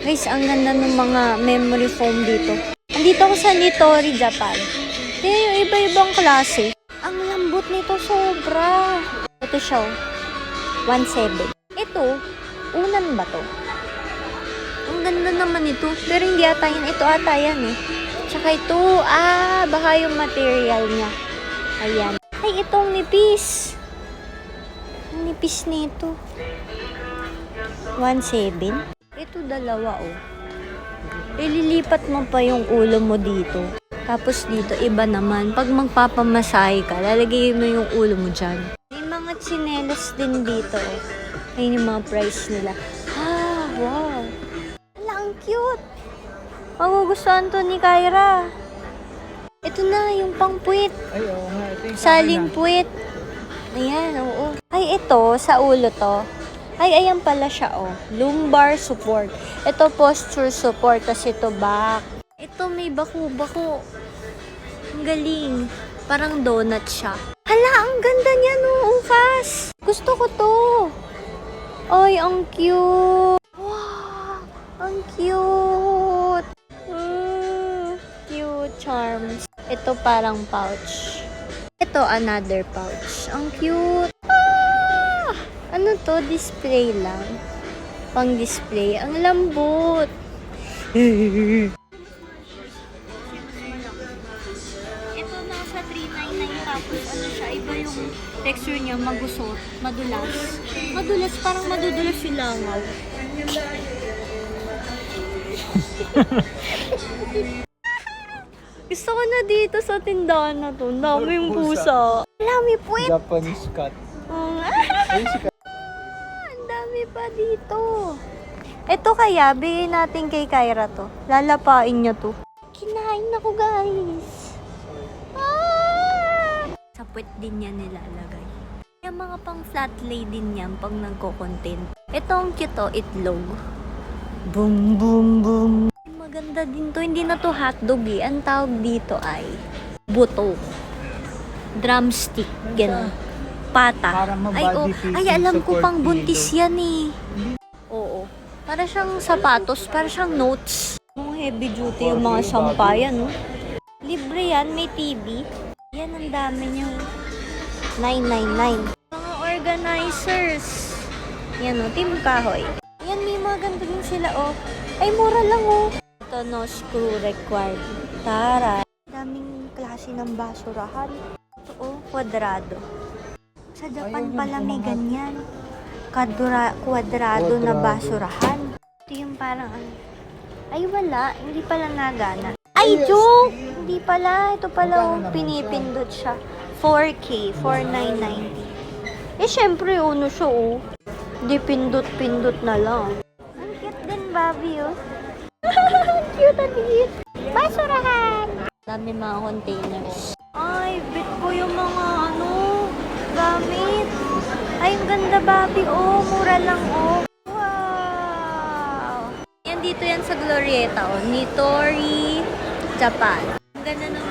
Guys, ang ganda ng mga memory foam dito. Andito ako sa Nitori, Japan. Kaya yung iba-ibang klase. Ang lambot nito sobra. Ito siya, oh. 1.7. Ito, unan ba to? Ang ganda naman ito. Pero hindi ata yan. Ito ata yan eh. Tsaka ito, ah, baka yung material niya. Ayan. Ay, itong nipis. Ang nipis nito. 1.7. Ito dalawa oh. Ililipat mo pa yung ulo mo dito. Tapos dito, iba naman. Pag magpapamasahe ka, lalagay mo yung ulo mo dyan. May mga chinelas din dito. Oh. Ayun yung mga price nila. Ah, wow. Ala, ang cute. Magugustuhan to ni Kyra. Ito na, yung pangpuwit. Ay, oo nga. Ito yung Saling puwit. Ayan, oo. Ay, ito, sa ulo to. Ay, ayan pala siya, oh. Lumbar support. Ito, posture support. Tapos ito, back. Ito, may bako-bako. Ang galing. Parang donut siya. Hala, ang ganda niya, no, ukas. Gusto ko to. Ay, ang cute. Wow, ang cute. Mm, cute charms. Ito parang pouch. Ito another pouch. Ang cute. Ano to? Display lang. Pang display. Ang lambot. Ito nasa 399 tapos ano siya, iba yung texture niya, magusot, madulas. Madulas, parang madudulas yung langaw. Gusto ko na dito sa tindahan na to. Ang dami yung pusa. Dami puwet. Japanese cat. Mm. Ay, si pa dito. Ito kaya, bigay natin kay Kyra to. Lalapain niya to. Kinain ako, guys. Ah! Sa puwet din niya nilalagay. Yung mga pang flat lay din yan pag nagko-content. Ito ang cute to, itlog. Boom, boom, boom. Maganda din to. Hindi na to hotdog eh. Ang tawag dito ay buto. Drumstick. Ganun. Pata. Ay, oh. Ay, alam ko pang buntis yan eh. Oo. Para siyang sapatos, para siyang notes. Mga heavy duty yung mga sampayan, no? Libre yan, may TV. Yan, ang dami niyo. 999. Mga organizers. Yan, oh, Team Kahoy. Yan, may mga ganito din sila, oh. Ay, mura lang, oh. Ito, no screw required. Tara. Daming klase ng basurahan. Ito, oh, kwadrado. Sa Japan pala may ganyan. Kadura, kwadrado na basurahan. Ito yung parang ano. Ay, wala. Hindi pala nagana. Ay, joke! Hindi pala. Ito pala, oh, pinipindot siya. 4K, 4,990. Eh, syempre, uno siya, oh. Hindi pindot-pindot na lang. Ang cute din, Bobby, oh. cute, ang cute. Basurahan! Dami mga containers. Ay, bit ko yung mga, ano. Ay, ang ganda, Bobby, oh. Mura lang, oh. Wow! Yan dito yan sa Glorieta, oh. Nitori, Japan. Ang ganda ng